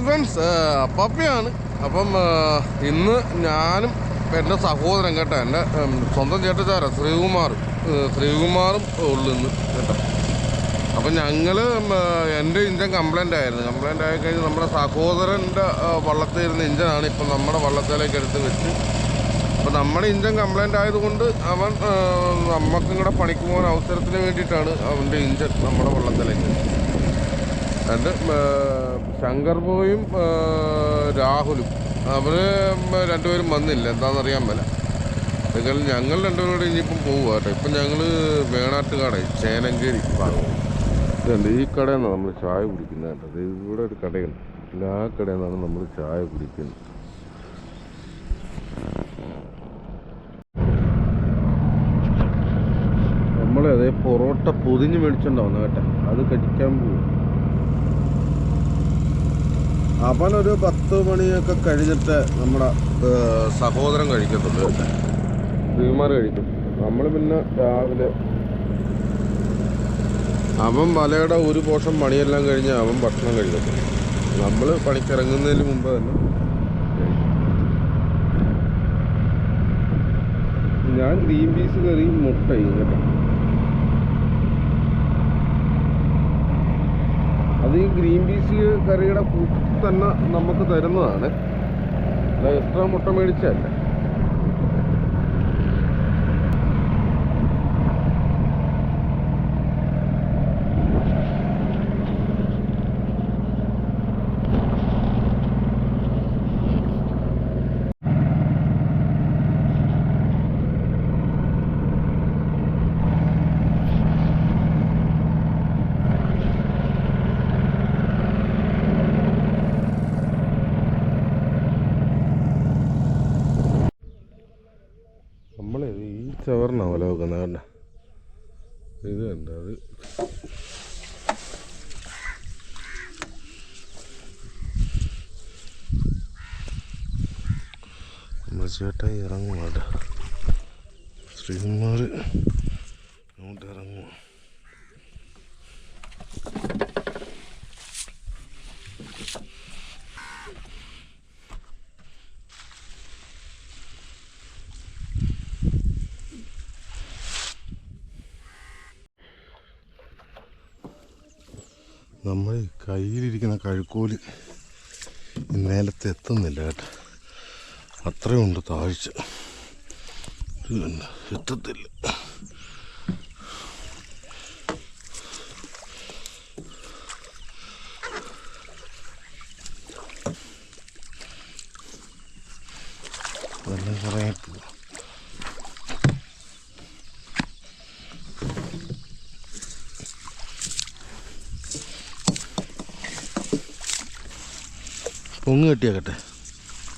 Hi friends പപ്പിയാണ്. അപ്പം ഇന്ന് ഞാനും എന്റെ സഹോദരൻ കേട്ടോ എന്റെ സ്വന്തം ചേട്ടച്ചാര ശ്രീകുമാർ. ശ്രീകുമാറും ഉള്ളിന്ന് കേട്ടോ. അപ്പം ഞങ്ങൾ എന്റെ ഇഞ്ചൻ കംപ്ലൈന്റ് ആയിരുന്നു. കംപ്ലൈന്റ് ആയി കഴിഞ്ഞ് നമ്മുടെ സഹോദരന്റെ വള്ളത്തിൽ ഇരുന്ന ഇഞ്ചനാണ് ഇപ്പം നമ്മുടെ വള്ളത്തിലേക്ക് എടുത്ത് വെച്ച്. അപ്പം നമ്മുടെ ഇഞ്ചൻ കംപ്ലൈന്റ് ആയതുകൊണ്ട് അവൻ നമുക്കിങ്ങടെ പണിക്ക് പോകാൻ അവസരത്തിന് വേണ്ടിയിട്ടാണ് അവന്റെ ഇഞ്ചൻ നമ്മുടെ വള്ളത്തിലേക്ക്. രണ്ട് ശങ്കർ ബോയും രാഹുലും. അവർ രണ്ടുപേരും വന്നില്ല. എന്താണെന്നറിയാൻ മേല. നിങ്ങൾ ഞങ്ങൾ രണ്ടുപേരും കൂടെ ഇനിയിപ്പം പോവുക കേട്ടോ. ഇപ്പം ഞങ്ങൾ വേണാട്ടുകാടായി. ചേനങ്കേരി ഭാഗം. ഈ കടയിൽ നമ്മൾ ചായ കുടിക്കുന്നത് കേട്ടോ? ഇവിടെ ഒരു കടയുണ്ട്. ആ കടയിൽ നമ്മൾ ചായ കുടിക്കുന്നത്. നമ്മൾ അതേ പൊറോട്ട പൊതിഞ്ഞ് മേടിച്ചുണ്ടാവുന്ന കേട്ടോ. അത് കഴിക്കാൻ പോകും അവനൊരു പത്ത് മണിയൊക്കെ കഴിഞ്ഞിട്ട് നമ്മുടെ സഹോദരൻ കഴിക്കത്തുള്ളൂ. ശ്രീമാർ കഴിക്കും. നമ്മൾ പിന്നെ രാവിലെ. അവൻ വലയുടെ ഒരു പോഷം പണിയെല്ലാം കഴിഞ്ഞ് അവൻ ഭക്ഷണം കഴിക്കത്തുള്ളൂ. നമ്മൾ പണിക്കിറങ്ങുന്നതിന് മുമ്പ് തന്നെ ഞാൻ ഗ്രീൻ പീസ് കറി മുട്ടയും കേട്ടോ ഈ ഗ്രീൻ പീസ് കറിയുടെ കൂട്ടി തന്നെ നമുക്ക് തരുന്നതാണ്. എക്സ്ട്രാ മുട്ട മേടിച്ചല്ല നമ്മൾ ഈ ചവറിനാവല്ലോ വെക്കുന്നത് കണ്ട ഇത് കണ്ട അത് നമ്മൾ ചേട്ടായി ഇറങ്ങും കേട്ടോ ശ്രീകുമാർ അങ്ങോട്ട് ഇറങ്ങും നമ്മൾ കയ്യിലിരിക്കുന്ന കഴുക്കോൽ നേരത്തെ എത്തുന്നില്ല കേട്ടോ. അത്രയുണ്ട് താഴ്ച. എത്തത്തില്ല. പൊങ്ങ് കെട്ടിയാക്കട്ടെ.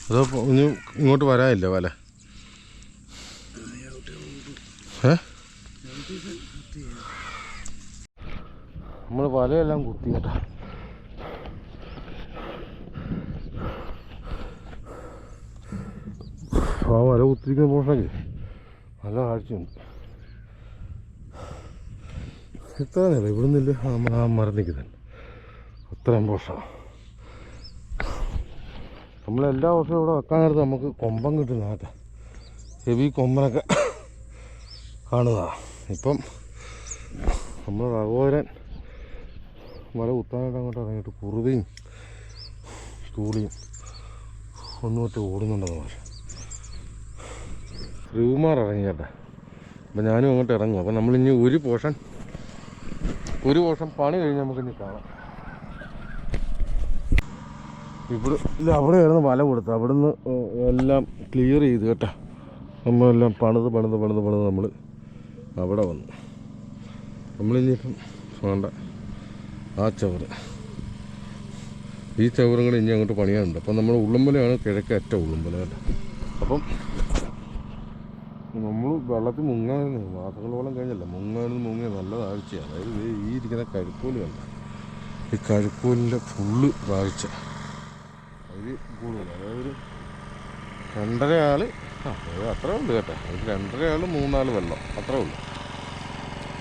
അതോ ഇനി ഇങ്ങോട്ട് വരാനില്ല വല? നമ്മൾ വലയെല്ലാം കുത്തി കേട്ടോ. ആ വല കുത്തിരിക്കുന്ന പോഷണെങ്കിൽ നല്ല കാഴ്ചയുണ്ട്. എത്ര നേരം ഇവിടെ നിന്നില്ല ആ മരം നിൽക്കുന്നത് അത്രയും പോഷണം നമ്മൾ എല്ലാ വർഷവും ഇവിടെ വെക്കാൻ നേരത്ത് നമുക്ക് കൊമ്പം കിട്ടുന്ന കേട്ടോ ഹെവി കൊമ്പനൊക്കെ കാണുക ഇപ്പം നമ്മൾ സഹോദരൻ മല കുത്താനായിട്ട് അങ്ങോട്ട് ഇറങ്ങിയിട്ട് കുറുതിയും തൂളിയും ഒന്നും ഒറ്റ ഓടുന്നുണ്ടെന്ന് പറഞ്ഞു. ശ്രീകുമാർ ഇറങ്ങി കേട്ടെ. അപ്പം ഞാനും അങ്ങോട്ട് ഇറങ്ങും. അപ്പം നമ്മളിനി ഒരു പോഷൻ ഒരു പോഷൻ പണി കഴിഞ്ഞ് നമുക്കിനി കാണാം. ഇവിടെ ഇല്ല അവിടെയായിരുന്നു വല കൊടുത്തത്. അവിടുന്ന് എല്ലാം ക്ലിയർ ചെയ്ത് കേട്ടോ. നമ്മളെല്ലാം പണിത് പണിത് പണിത് പണിത് നമ്മൾ അവിടെ വന്നു. നമ്മളിനിയിപ്പം വേണ്ട ആ ചവറ്. ഈ ചവറും കൂടെ ഇനി അങ്ങോട്ട് പണിയാനുണ്ട്. അപ്പം നമ്മൾ ഉള്ളമ്പലയാണ് കിഴക്കേ അറ്റ ഉള്ളുമ്പല കേട്ടോ. അപ്പം നമ്മൾ വെള്ളത്തിൽ മുങ്ങായിരുന്നു മാസങ്ങളോളം കഴിഞ്ഞല്ല. മുങ്ങാനും മുങ്ങിയ നല്ല താഴ്ചയാണ്. അതായത് ഈ ഇരിക്കുന്ന കഴുക്കോൽ കണ്ട? ഈ കഴുക്കോലിന്റെ ഫുള്ള് താഴ്ച. കൂടുതൽ. അതായത് ഒരു രണ്ടര ആൾ ആ അത് അത്രേ ഉള്ളൂ കേട്ടോ. ഒരു രണ്ടര ആൾ മൂന്നാൽ വെള്ളം. അത്രേ ഉള്ളൂ.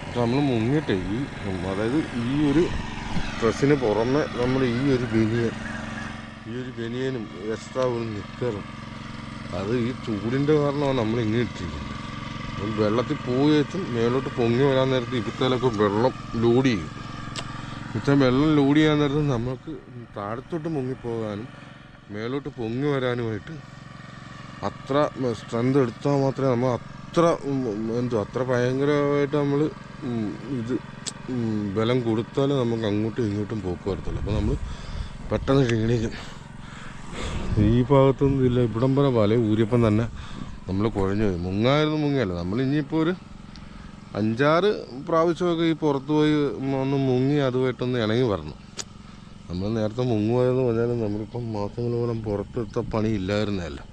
പക്ഷെ നമ്മൾ മുങ്ങിയിട്ട് ഈ അതായത് ഈ ഒരു ഡ്രസ്സിന് പുറമെ നമ്മൾ ഈ ഒരു ബനിയൻ ഈ ഒരു ബനിയനും എക്സ്ട്രാ ഒരു നിക്കറും അത് ഈ ചൂടിന്റെ കാരണമാണ് നമ്മൾ ഇങ്ങനെ ഇട്ടിരിക്കുന്നത്. അപ്പം വെള്ളത്തിൽ പോയി വെച്ചും മേലോട്ട് പൊങ്ങി വരാൻ നേരത്ത് ഇപ്പത്തേലൊക്കെ വെള്ളം ലോഡ് ചെയ്യും. ഇത്ര വെള്ളം ലോഡ് ചെയ്യാൻ നേരത്ത് നമുക്ക് താഴത്തോട്ട് മുങ്ങിപ്പോകാനും മേലോട്ട് പൊങ്ങി വരാനുമായിട്ട് അത്ര സ്ട്രെങ്ത് എടുത്താൽ മാത്രമേ നമ്മൾ അത്ര എന്തോ അത്ര ഭയങ്കരമായിട്ട് നമ്മൾ ഇത് ബലം കൊടുത്താലേ നമുക്ക് അങ്ങോട്ടും ഇങ്ങോട്ടും പോക്ക് വരത്തുള്ളൂ. അപ്പോൾ നമ്മൾ പെട്ടെന്ന് ക്ഷീണിക്കും. ഈ ഭാഗത്തൊന്നും ഇല്ല. ഇവിടം വരെ വല ഊരിയപ്പം തന്നെ നമ്മൾ കുഴഞ്ഞു പോയി. മുങ്ങായിരുന്നു മുങ്ങിയല്ല? നമ്മൾ ഇനിയിപ്പോൾ ഒരു അഞ്ചാറ് പ്രാവശ്യമൊക്കെ ഈ പുറത്ത് പോയി ഒന്ന് മുങ്ങി അതുമായിട്ടൊന്ന് ഇണങ്ങി വരണം. നമ്മൾ നേരത്തെ മുങ്ങുമായെന്ന് പറഞ്ഞാലും നമ്മളിപ്പം മാസങ്ങളോളം പുറത്തെത്ത പണി ഇല്ലായിരുന്നല്ലോ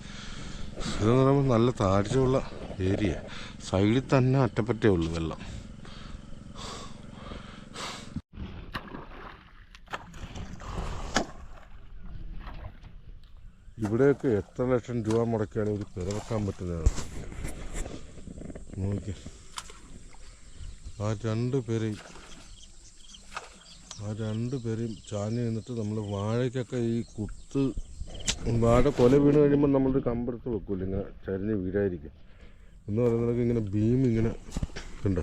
ഇതെന്ന് പറയുമ്പോൾ നല്ല താഴ്ചയുള്ള ഏരിയ. സൈഡിൽ തന്നെ അറ്റപ്പറ്റേ ഉള്ളൂ വെള്ളം. ഇവിടെയൊക്കെ എത്ര ലക്ഷം രൂപ മുടക്കിയാണ് ഒരു പിറവെക്കാൻ പറ്റുന്നത്? നോക്കി ആ രണ്ട് പേരെയും ആ രണ്ട് പേരെയും ചാഞ്ഞ് നിന്നിട്ട് നമ്മൾ വാഴയ്ക്കൊക്കെ ഈ കുത്ത് വാഴ കൊല വീണ് കഴിയുമ്പോൾ നമ്മളൊരു കമ്പെടുത്ത് വെക്കൂല ഇങ്ങനെ ചരിഞ്ഞ് വീഴായിരിക്കും എന്ന് പറയുന്നത് ഇങ്ങനെ ബീം ഇങ്ങനെ ഉണ്ട്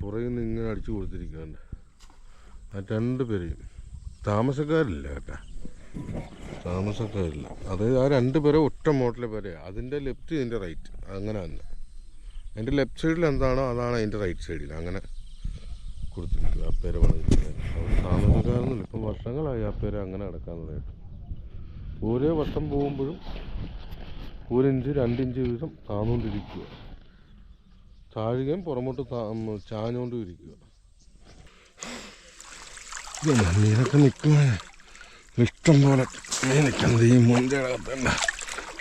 പുറകിൽ നിന്ന് ഇങ്ങനെ അടിച്ചു കൊടുത്തിരിക്കുന്നുണ്ട് ആ രണ്ട് പേരെയും. താമസക്കാരില്ല കേട്ടാ. താമസക്കാരില്ല. അത് ആ രണ്ട് പേരെ ഒറ്റ മോട്ടിലെ പേരെ. അതിന്റെ ലെഫ്റ്റ് ഇതിന്റെ റൈറ്റ്. അങ്ങനെ തന്നെ അതിന്റെ ലെഫ്റ്റ് സൈഡിൽ എന്താണോ അതാണ് അതിന്റെ റൈറ്റ് സൈഡിൽ. അങ്ങനെ കൊടുത്തിരിക്കുക ആ പേര് താമസക്കാരൊന്നുമില്ല. ഇപ്പം വർഷങ്ങളായി ആ പേര് അങ്ങനെ കിടക്കാൻ തുടങ്ങിയിട്ട്. ഓരോ വർഷം പോകുമ്പോഴും ഒരിഞ്ച് രണ്ടിഞ്ച് വീതം താന്നുകൊണ്ടിരിക്കുക താഴുകയും പുറമോട്ട് ചാഞ്ഞുകൊണ്ടും ഇരിക്കുക മീനൊക്കെ നിൽക്കുന്ന. ഇഷ്ടം പോലെ നിൽക്കുന്നത് ഈ മുന്റെ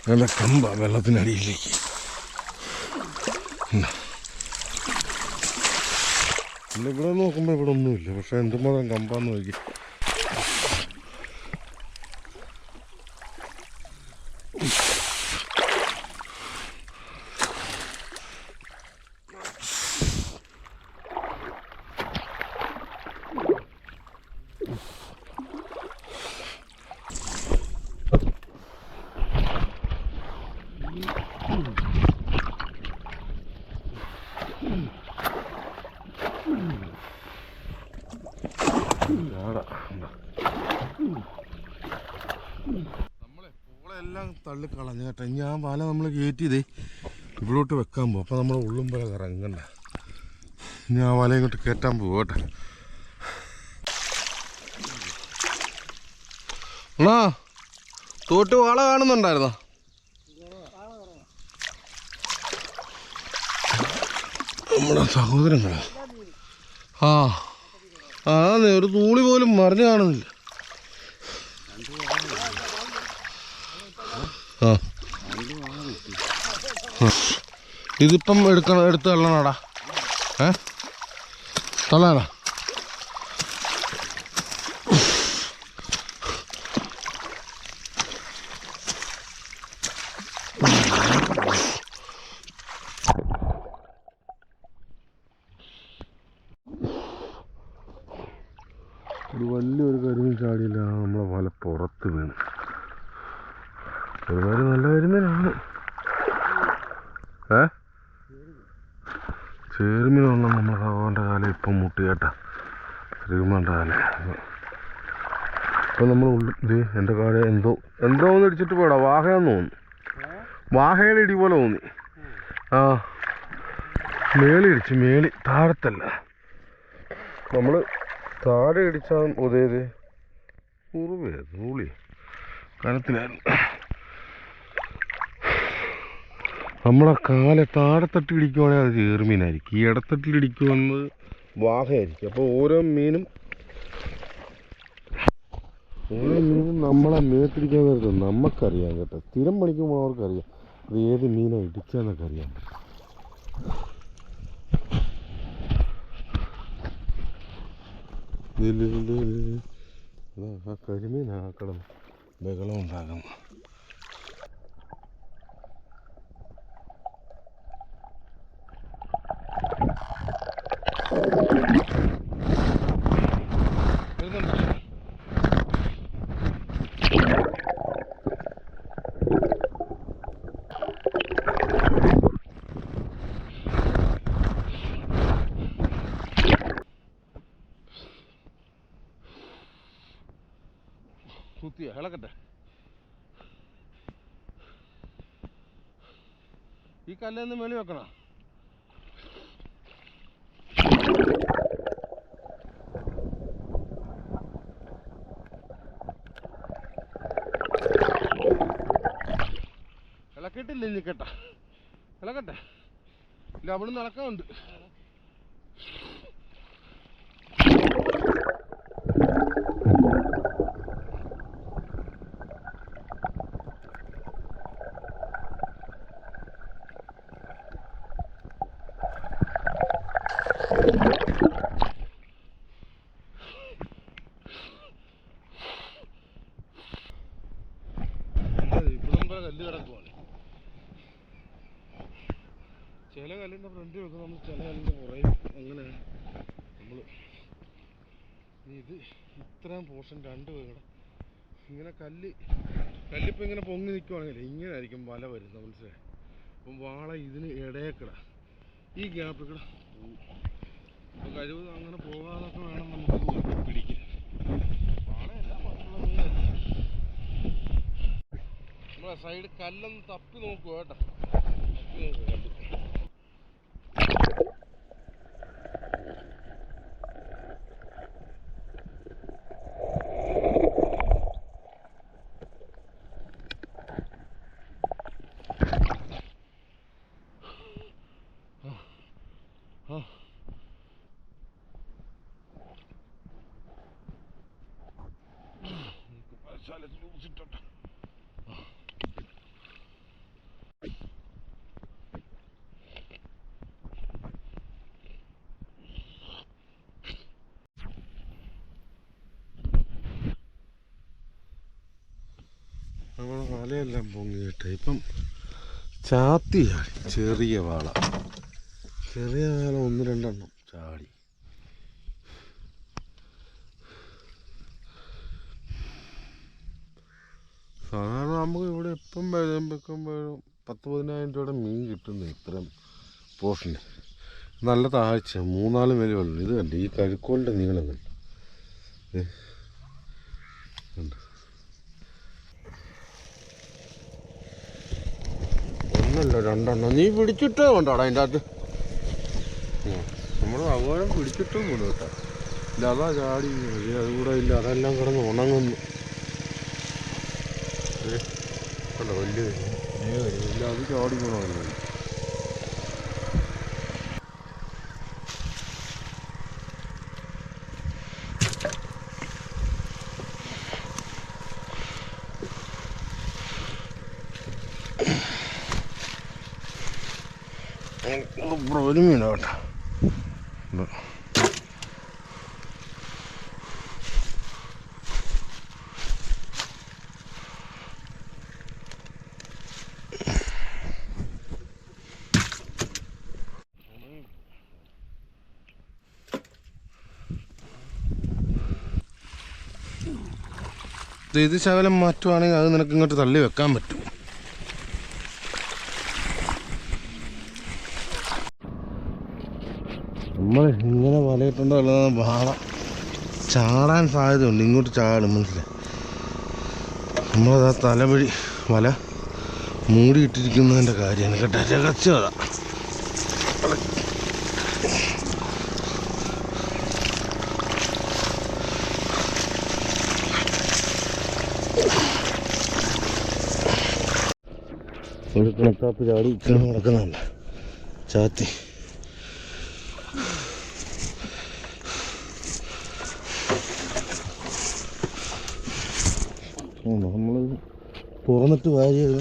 നല്ല കമ്പ വെള്ളത്തിനടിയിലേക്ക്. ഉം. ഇവിടെ നോക്കുമ്പോൾ ഇവിടെ ഒന്നുമില്ല. പക്ഷെ എന്തുമാത്രം കമ്പാന്ന് നോക്കി ആടാ നമ്മളെ പൂളെല്ലാം തള്ളി കളഞ്ഞു കേട്ടോ ഇനി ആ വല ഇതേ ഇവിടോട്ട് വെക്കാൻ പോകും അപ്പോൾ നമ്മുടെ ഉള്ളും പോലെ ഇറങ്ങണ്ട. ഇനി ആ വല ഇങ്ങോട്ട് കയറ്റാൻ പോകട്ടെ കേട്ടോ. അണ്ണാ തോട്ട് വാള കാണുന്നുണ്ടായിരുന്നോ? നമ്മുടെ സഹോദരങ്ങളാ. ആ ആ ഒരു തൂളി പോലും മറിഞ്ഞു കാണുന്നില്ല. ആ. ഇതിപ്പം എടുക്കണം എടുത്ത് തള്ളണോടാ. ഏ? തള്ളാടാ ഒരു വലിയൊരു കരിമീൻ ചാടിയില്ല നമ്മളെ വല പുറത്ത് വീണ് ഒരുമാതിരി നല്ല കരിമീനാണ് ഏ ചേരുമീനൊന്നും നമ്മുടെ സഹോദരന്റെ കാലം ഇപ്പം മുട്ടിയേട്ടാ ശ്രീകുമാറിന്റെ കാലം ഇപ്പം നമ്മൾ ഇത് എന്റെ കാര്യം എന്തോ എന്തോ ഒന്ന് ഇടിച്ചിട്ട് പോടാ വാഹയാന്ന് തോന്നുന്നു. വാഹയുടെ ഇടി പോലെ തോന്നി. ആ മേളി ഇടിച്ച് മേളി താഴത്തല്ല. നമ്മൾ താഴെ ഇടിച്ചാൽ ഉദയത് ഉറുവേ നൂളി കനത്തിലായിരുന്നു. നമ്മളെ കാല താഴെത്തട്ടിലിടിക്കുവാണെങ്കിൽ അത് ചേറുമീനായിരിക്കും. ഈ ഇടത്തട്ടിൽ ഇടിക്കുമെന്നത് വാഹയായിരിക്കും. അപ്പോൾ ഓരോ മീനും മീനും നമ്മളെ മേത്തിരിക്കാൻ നേരത്ത് നമുക്കറിയാം കേട്ടോ. സ്ഥിരം പണിക്കുമ്പോൾ അവർക്കറിയാം. അത് ഏത് മീനാണ് ഇടിച്ചതെന്നൊക്കെ അറിയാം. ഇല്ല, ഇല്ല, ഇല്ല, ഇല്ല. ഇതാ, ആ കരിമീനാ ആ കിടന്ന് ബഹളം ഉണ്ടാകുന്നു വരുന്നുണ്ട്. സുത്തിയ ഇളക്കട്ടെ ഈ കല്ലെന്ന് മേളി വെക്കണം. ഇളക്കിട്ടില്ല ഇനി കേട്ട? ഇളക്കട്ടെ? ഇല്ല അവിടുന്ന് Thank ഇവിടം വരെ കല്ല് കിടക്കുവാണ് ചില വെക്കും നമ്മൾ ചില കല്ലിന്റെ പുറയും അങ്ങനെ നമ്മൾ ഇത് ഇത്രയും പോർഷൻ രണ്ട് പേരുടെ ഇങ്ങനെ കല്ല് കല്ലിപ്പോൾ ഇങ്ങനെ പൊങ്ങി നിൽക്കുവാണെങ്കിൽ ഇങ്ങനെ ആയിരിക്കും വല വരുന്നത് മനസ്സിലായി? അപ്പം വാള ഇതിന് ഇടയക്കട. ഈ ഗ്യാപ്പിൽ കൂടെ. പോവും അപ്പം അങ്ങനെ പോകാതൊക്കെ വേണം നമുക്ക് പിടിക്കാൻ. നമ്മളെ സൈഡ് കല്ലൊന്ന് തപ്പി നോക്കുക കേട്ടോ. തപ്പി നോക്കുക ആ സ്ഥലത്ത് ലൂസിട്ടുണ്ട് വലയെല്ലാം പൊങ്ങിയിട്ട് ഇപ്പം ചാത്തിയാണ് ചെറിയ വാള. ചെറിയ വാള ഒന്ന് രണ്ടെണ്ണം ചാടി. സാധാരണ നമുക്ക് ഇവിടെ എപ്പം വെക്കുമ്പോഴും പത്ത് പതിനായിരം രൂപയുടെ മീൻ കിട്ടുന്നു ഇത്രയും പോർഷന്. നല്ല താഴ്ച മൂന്നാൽ മേലെ ഉള്ളു ഇത് കണ്ട്? ഈ കഴുക്കോലിന്റെ നീളം കണ്ട്? കണ്ടോ? ഒന്നല്ല രണ്ടെണ്ണം. നീ പിടിച്ചിട്ടേ? കൊണ്ടാടാ അതിന്റെ അകത്ത്. നമ്മൾ അപകടം പിടിച്ചിട്ടും കൊണ്ടു കേട്ടോ ഇല്ല അതാ ചാടി അതുകൂടെ ഇല്ല അതെല്ലാം കിടന്ന് ഉണങ്ങുന്നു. കണ്ടോ വലിയ ഇല്ല അത് ചാടി കൊണ്ടു ഒരു മീനാ കേട്ടോ ഇത് ശകലം മാറ്റുവാണെങ്കിൽ അത് നിനക്ക് ഇങ്ങോട്ട് തള്ളി വെക്കാൻ പറ്റും. നമ്മൾ ഇങ്ങനെ വലയിട്ടുണ്ടോ അല്ലാതെ വാള. ചാടാൻ സാധ്യതയുണ്ട്. ഇങ്ങോട്ട് ചാടും മനസ്സിലായി? നമ്മളത് ആ തലവഴി വല മൂടിയിട്ടിരിക്കുന്നതിന്റെ കാര്യം കേട്ടോ രഹസ്യത ഒരു കിണത്താപ്പ് ചാടി ഇക്കണം നടക്കുന്നുണ്ട്. ചാത്തി നമ്മൾ തുറന്നിട്ട് വാരിയത്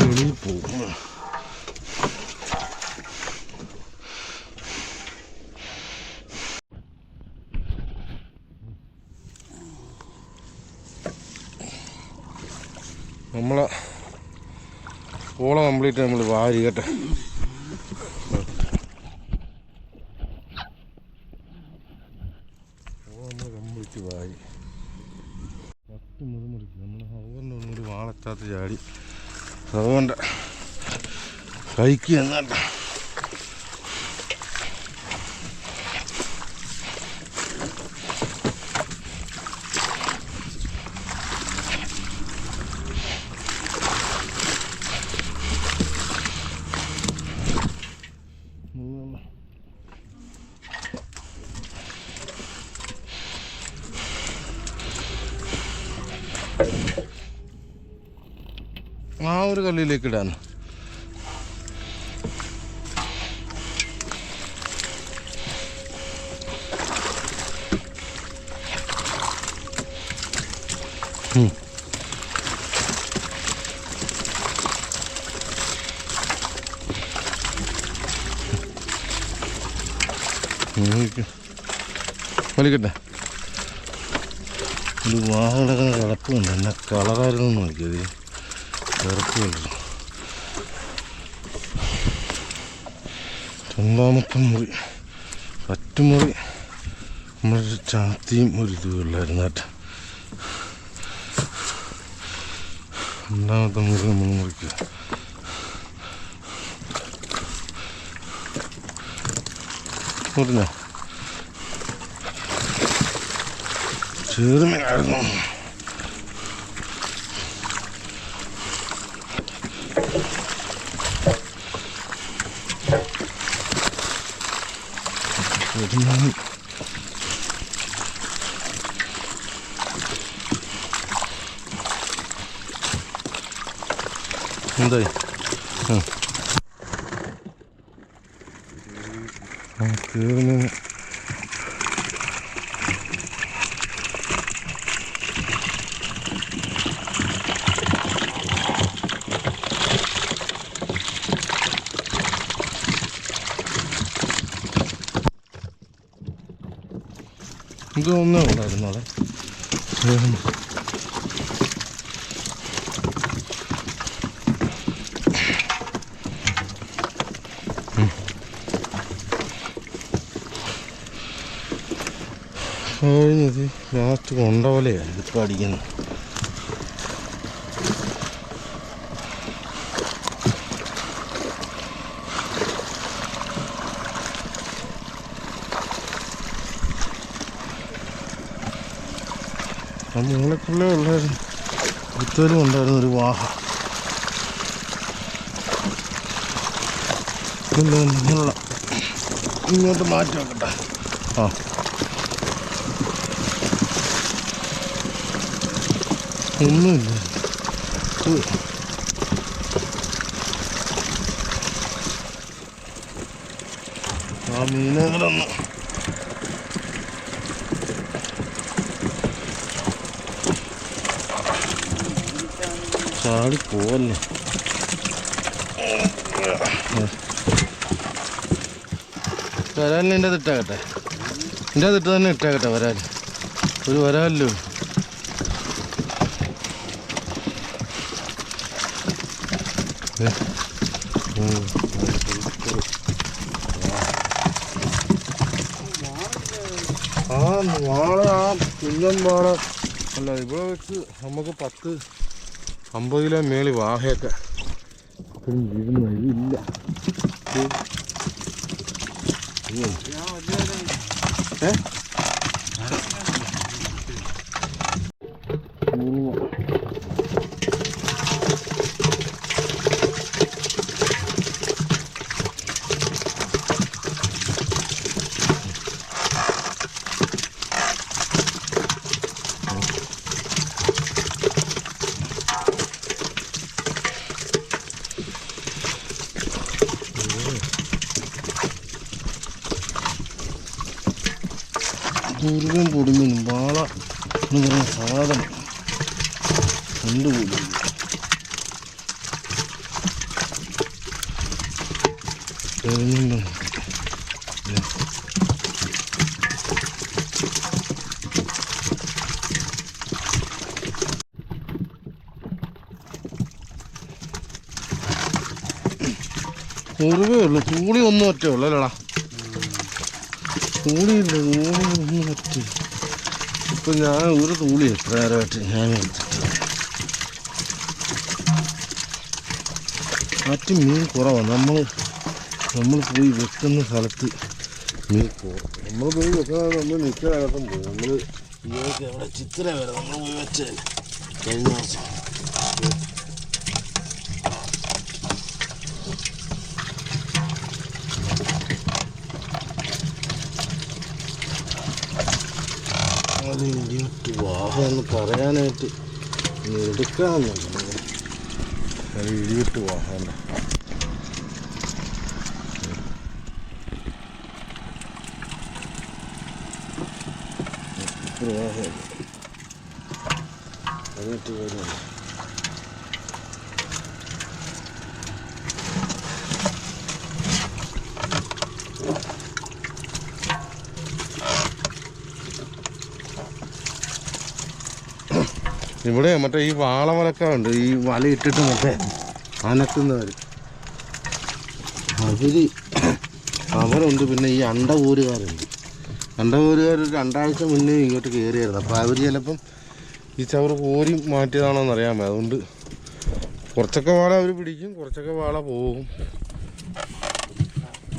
വെളിയിൽ പോകും. നമ്മളെ ഓള കംപ്ലീറ്റ് നമ്മൾ വാരി കേട്ടെ. ഓള നമ്മൾ കംപ്ലീറ്റ് വാരി പത്ത് മുതൽ അതുകൊണ്ട് വാളെത്താത്ത ചാടി. അതുകൊണ്ട് കഴിക്കുക എന്നാട്ട ഒരു കല്ലിലേക്ക്. വലിക്ക്. വലിക്കട്ടെ ഇത് വാഹനം കിടപ്പുണ്ട് എന്നെ കളറായിരുന്നു നോക്കിയത് കിടപ്പുണ്ട് രണ്ടാമത്തെ മുറി പറ്റുമുറി നമ്മളൊരു ചാത്തിയും ഒരു ഇതുമില്ലായിരുന്നു കേട്ടോ. രണ്ടാമത്തെ മുറി നമ്മൾ മുറിക്കുക മുറിഞ്ഞോ? ചേർമയായിരുന്നു വരുന്നത് എന്തായി ആ. ആ തീർന്നു ഇത് ഒന്നേ ഉള്ളായിരുന്നു അവിടെ. കഴിഞ്ഞത് ലാസ്റ്റ് കൊണ്ടപോലെയാണ് ഇതിപ്പോൾ അടിക്കുന്നത് ആ ഉള്ള പുത്തൂരും ഉണ്ടായിരുന്നു ഒരു വാഹ. ഇങ്ങനെയുള്ള. ഇങ്ങോട്ട് മാറ്റി വെക്കട്ടെ. ആ. ഒന്നുമില്ല. ആ മീനുകളൊന്നും ചാടി പോവല്ലേ? വരാലിന് എന്റെ തിട്ടാകട്ടെ എന്റെ തിട്ട് ഇട്ട് തന്നെ ഇട്ടാകട്ടെ വരാൽ ഒരു വരാല്ലോ. ആ വാള ആ കുഞ്ഞൻ വാള അല്ല ഇവിടെ വെച്ച് നമുക്ക് പത്ത് അമ്പത് കിലോ മേളി വാഹയൊക്കെ ഇപ്പോഴും വീഴുന്ന ഇല്ല. ഏ? മുരുകൻ പൊടിമീനും വാള എന്ന് പറയുന്ന സാധനം. കണ്ടുകൂടി മുറിവേ ഉള്ളു. ചൂളി ഒന്നും ഒറ്റ ഉള്ളു അല്ലടാ? തൂളിയില്ല തൂളി ഒന്നും ഇപ്പൊ ഞാൻ ഒരു തൂളി എത്ര ഞാൻ എടുത്തിട്ട് മറ്റ് മീൻ കുറവാണ് നമ്മൾ നമ്മൾ പോയി വെക്കുന്ന സ്ഥലത്ത് മീൻ കുറവ്. നമ്മൾ പോയി വെക്കുന്ന നമ്മൾ നിൽക്കാനകത്തും പോയി. നമ്മൾ ഇവിടെയൊക്കെ അവിടെ ചിത്ര വരെ നമ്മൾ വെച്ചാൽ കഴിഞ്ഞ ദിവസം. അത് ഇങ്ങോട്ട് വാഹനം എന്ന് പറയാനായിട്ട് എടുക്കാമെന്നുണ്ടെങ്കിൽ അത് ഇടിവിട്ട് പോകാൻ അതിട്ട് വരുന്നുണ്ട് ഇവിടെ മറ്റേ ഈ വാളമലക്ക ഉണ്ട്. ഈ വല ഇട്ടിട്ട് മറ്റേ അനക്കുന്നവർ അവർ അവരുണ്ട്. പിന്നെ ഈ അണ്ടകൂരുകാരുണ്ട് അണ്ടകൂരുകാർ ഊരുകാർ രണ്ടാഴ്ച മുന്നേ ഇങ്ങോട്ട് കയറിയായിരുന്നു അപ്പോൾ അവർ ചിലപ്പം ഈ ചവറ് കോരി മാറ്റിയതാണോന്ന് അറിയാമോ അതുകൊണ്ട് കുറച്ചൊക്കെ വാള അവർ പിടിക്കും. കുറച്ചൊക്കെ വാള പോകും.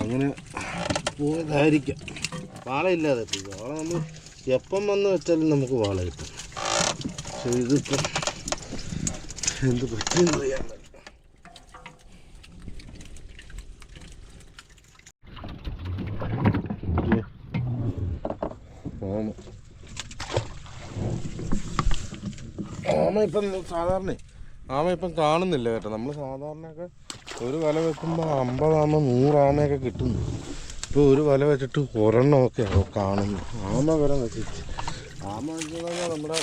അങ്ങനെ പോയതായിരിക്കാം. വാള ഇല്ലാതെ വാള നമ്മൾ എപ്പം വന്ന് വെച്ചാലും നമുക്ക് വാള കിട്ടും. പക്ഷെ എന്ത് പറ്റിയെന്ന് അറിയാൻ ആമ. ഇപ്പം സാധാരണ ആമ ഇപ്പം കാണുന്നില്ല കേട്ടോ. നമ്മൾ സാധാരണയൊക്കെ ഒരു വല വെക്കുമ്പോൾ അമ്പതാമ നൂറാമയൊക്കെ കിട്ടുന്നു. ഇപ്പോൾ ഒരു വല വെച്ചിട്ട് ഒരെണ്ണമൊക്കെ കാണുന്നു ആമ വരെ വെച്ചിട്ട്. ആമ പറഞ്ഞാൽ നമ്മുടെ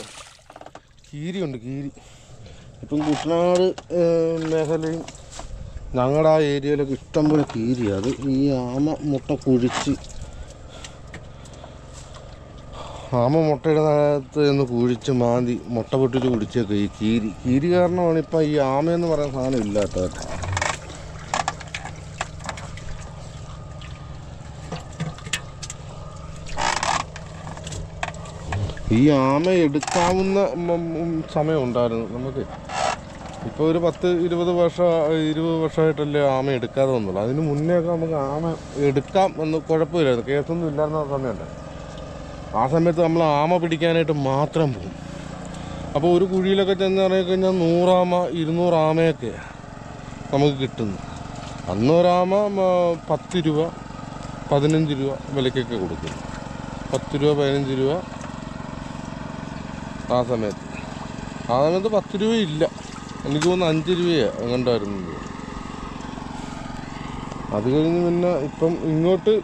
കീരിയുണ്ട് കീരി. ഇപ്പം കുട്ടനാട് മേഖലയും ഞങ്ങളുടെ ആ ഏരിയയിലൊക്കെ ഇഷ്ടംപോലെ കീരി അത് ഈ ആമ മുട്ട കുഴിച്ച് ആമ മുട്ടയിടുന്നകത്ത് നിന്ന് കുഴിച്ച് മാന്തി മുട്ട പൊട്ടിച്ച് കുടിച്ചൊക്കെ ഈ കീരി. കീരി കാരണമാണ് ഇപ്പം ഈ ആമയെന്ന് പറയുന്ന സാധനം ഇല്ലാത്തത്. ഈ ആമ എടുക്കാവുന്ന സമയം ഉണ്ടായിരുന്നു നമുക്ക് ഇപ്പോൾ ഒരു പത്ത് ഇരുപത് വർഷം ഇരുപത് വർഷമായിട്ടല്ലേ ആമ എടുക്കാതെ വന്നുള്ളൂ. അതിന് മുന്നേയൊക്കെ നമുക്ക് ആമ എടുക്കാം എന്ന് കുഴപ്പമില്ലായിരുന്നു. കേസൊന്നും ഇല്ലായിരുന്ന സമയമുണ്ട് ആ സമയത്ത് നമ്മൾ ആമ പിടിക്കാനായിട്ട് മാത്രം പോകും. അപ്പോൾ ഒരു കുഴിയിലൊക്കെ ചെന്ന് ഇറങ്ങി കഴിഞ്ഞാൽ നൂറാമ ഇരുന്നൂറ് ആമയൊക്കെ നമുക്ക് കിട്ടുന്നു. അന്നൊരാമ പത്ത് രൂപ പതിനഞ്ച് രൂപ വിലക്കൊക്കെ കൊടുക്കുന്നു. പത്ത് രൂപ പതിനഞ്ച് രൂപ ആ സമയത്ത്. ആ സമയത്ത് പത്ത് രൂപയില്ല എനിക്ക് തോന്നുന്നു അഞ്ച് രൂപയാണ് എങ്ങോട്ടായിരുന്നു അത് കഴിഞ്ഞ് പിന്നെ ഇപ്പം ഇങ്ങോട്ട്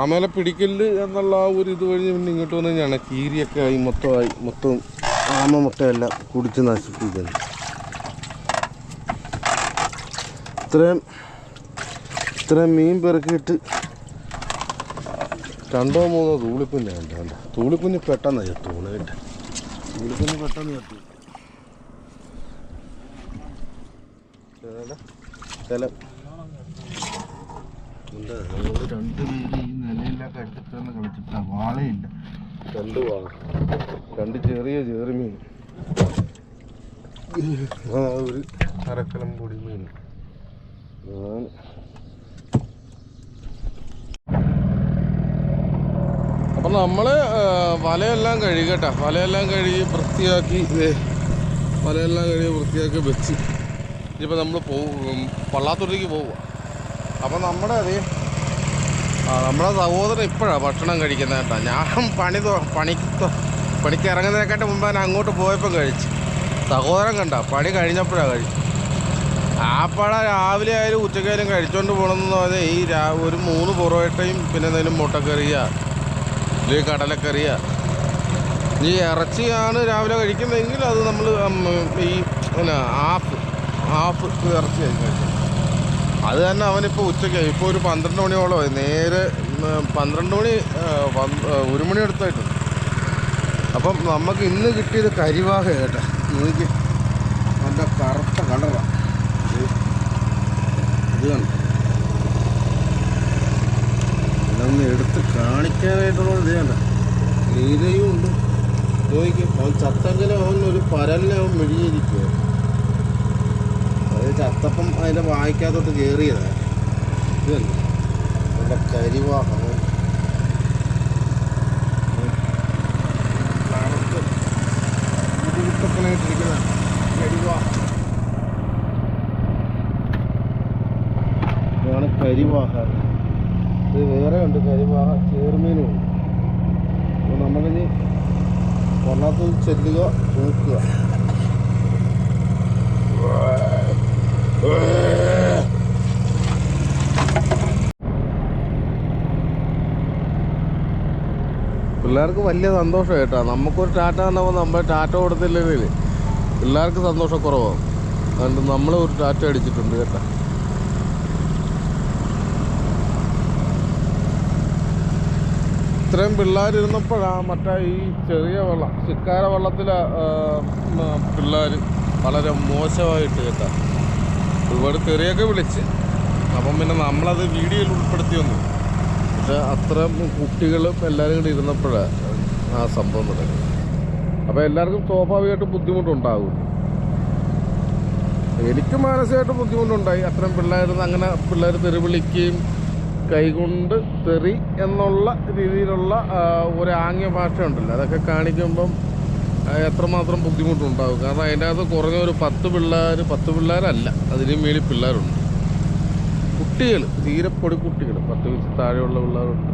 ആമേലെ പിടിക്കൽ എന്നുള്ള ആ ഒരു ഇത് കഴിഞ്ഞ് പിന്നെ ഇങ്ങോട്ട് വന്നു കഴിഞ്ഞാണ് കീരിയൊക്കെ ആയി മൊത്തമായി. മൊത്തം ആമ മുട്ടയെല്ലാം കുടിച്ച് നശിപ്പിക്കുന്നത്. ഇത്രയും ഇത്രയും മീൻ പെറുക്കിയിട്ട് രണ്ടോ മൂന്നോ തൂളിക്കുഞ്ഞ് ഉണ്ട് കണ്ട? തൂളിക്കുഞ്ഞ് പെട്ടെന്ന് ചത്തു കേട്ടോ. തൂളിക്കുഞ്ഞ് പെട്ടെന്ന് ചത്തു ചില രണ്ട് പേര് ഈ നിലയിലൊക്കെ കളിച്ചിട്ടാ? വാളയില്ല രണ്ട് വാള. രണ്ട് ചെറിയ ചെറുമീൻ ഒരു അരക്കലം പൊടി മീൻ. ഞാൻ അപ്പം നമ്മൾ വലയെല്ലാം കഴുകട്ടെ. വലയെല്ലാം കഴുകി വൃത്തിയാക്കി വലയെല്ലാം കഴുകി വൃത്തിയാക്കി വെച്ച്. ഇനിയിപ്പോൾ നമ്മൾ പോകും പള്ളാത്തുരുത്തിക്ക് പോവുക അപ്പം നമ്മുടെ അതേ നമ്മുടെ സഹോദരൻ ഇപ്പോഴാണ് ഭക്ഷണം കഴിക്കുന്നത് കേട്ടോ. ഞാൻ പണി പണിക്ക് പണിക്ക് ഇറങ്ങുന്നതിനെക്കാട്ട് മുമ്പ് ഞാൻ അങ്ങോട്ട് പോയപ്പോൾ കഴിച്ചു. സഹോദരൻ കണ്ട പണി കഴിഞ്ഞപ്പോഴാണ് കഴിച്ചു ആ പഴ രാവിലെ ആയാലും ഉച്ചക്കായാലും കഴിച്ചുകൊണ്ട് പോകണമെന്ന് പറഞ്ഞാൽ ഈ ഒരു മൂന്ന് പൊറോട്ടയും പിന്നെ എന്തെങ്കിലും മുട്ടക്കറിയാ അല്ലെങ്കിൽ കടലക്കറിയാണ് ഈ ഇറച്ചിയാണ് രാവിലെ കഴിക്കുന്നതെങ്കിൽ അത് നമ്മൾ ഈ പിന്നെ ആപ്പ് ഹാഫ് ഇറച്ചി കഴിക്കുന്നത്. അത് തന്നെ അവനിപ്പോൾ ഉച്ചയ്ക്ക് ഇപ്പോൾ ഒരു പന്ത്രണ്ട് മണിയോളമായി നേരെ പന്ത്രണ്ട് മണി ഒരു മണി അടുത്തായിട്ടുണ്ട്. അപ്പം നമുക്ക് ഇന്ന് കിട്ടിയത് കരിവാഹ കേട്ടോ. എനിക്ക് നല്ല കറുത്ത കളറാണ് ഇത് കണ്ടോ? ഇതൊന്ന് എടുത്ത് കാണിക്കാനായിട്ടുള്ള ഇത് ലീലയും ഉണ്ട്. ചോദിക്കും അവൻ ചത്തെങ്കിലും അവൻ ഒരു പരലിനെ അവൻ മെഴുകിയിരിക്കുക അത് ചത്തപ്പം അതിന്റെ വായിക്കാത്തോട്ട് കയറിയതാണ് ഇത് കണ്ടോ നല്ല കരിവാഹം. ആണ് ബുദ്ധിമുട്ടപ്പനായിട്ടിരിക്കുന്ന കരിവാഹം ഇതാണ് കരിവാഹ. ഇത് വേറെ ഉണ്ട് കരിവാഹ ചേർമീനും ഉണ്ട്. അപ്പോൾ നമ്മളിനി ഒന്നാമത് ചെല്ലുക നോക്കുക. പിള്ളേർക്ക് വലിയ സന്തോഷം കേട്ടോ. നമുക്കൊരു ടാറ്റ കണ്ടപ്പോൾ നമ്മൾ ടാറ്റ കൊടുത്തില്ലെങ്കിൽ പിള്ളേർക്ക് സന്തോഷക്കുറവാണ് അതുകൊണ്ട് നമ്മൾ ഒരു ടാറ്റ അടിച്ചിട്ടുണ്ട് കേട്ടോ. ഇത്രയും പിള്ളേരിരുന്നപ്പോഴാണ് മറ്റേ ഈ ചെറിയ വെള്ളം ശിക്കാര വെള്ളത്തിൽ പിള്ളേർ വളരെ മോശമായിട്ട് കേട്ടാ. ഒരുപാട് തെറിയൊക്കെ വിളിച്ച്. അപ്പം പിന്നെ നമ്മളത് വീഡിയോയിൽ ഉൾപ്പെടുത്തിയൊന്നും പക്ഷെ അത്രയും കുട്ടികളും എല്ലാവരും കൂടി ഇരുന്നപ്പോഴാണ് ആ സംഭവം നടക്കുന്നത്. അപ്പോൾ എല്ലാവർക്കും സ്വാഭാവികമായിട്ട് ബുദ്ധിമുട്ടുണ്ടാകും. എനിക്ക് മാനസികമായിട്ട് ബുദ്ധിമുട്ടുണ്ടായി. അത്രയും പിള്ളേരുന്ന് അങ്ങനെ പിള്ളേർ തെറി വിളിക്കുകയും കൈകൊണ്ട് തെറി എന്നുള്ള രീതിയിലുള്ള ഒരു ആംഗ്യ ഭാഷ ഉണ്ടല്ലോ അതൊക്കെ കാണിക്കുമ്പം എത്രമാത്രം ബുദ്ധിമുട്ടുണ്ടാകും കാരണം അതിന്റെ അകത്ത് കുറഞ്ഞ ഒരു പത്ത് പിള്ളേർ പത്ത് പിള്ളേരല്ല. അതിന് മേളിൽ പിള്ളേരുണ്ട്. കുട്ടികൾ തീരെ പൊടി കുട്ടികൾ പത്ത് വയസ്സ് താഴെയുള്ള പിള്ളേരുണ്ട്.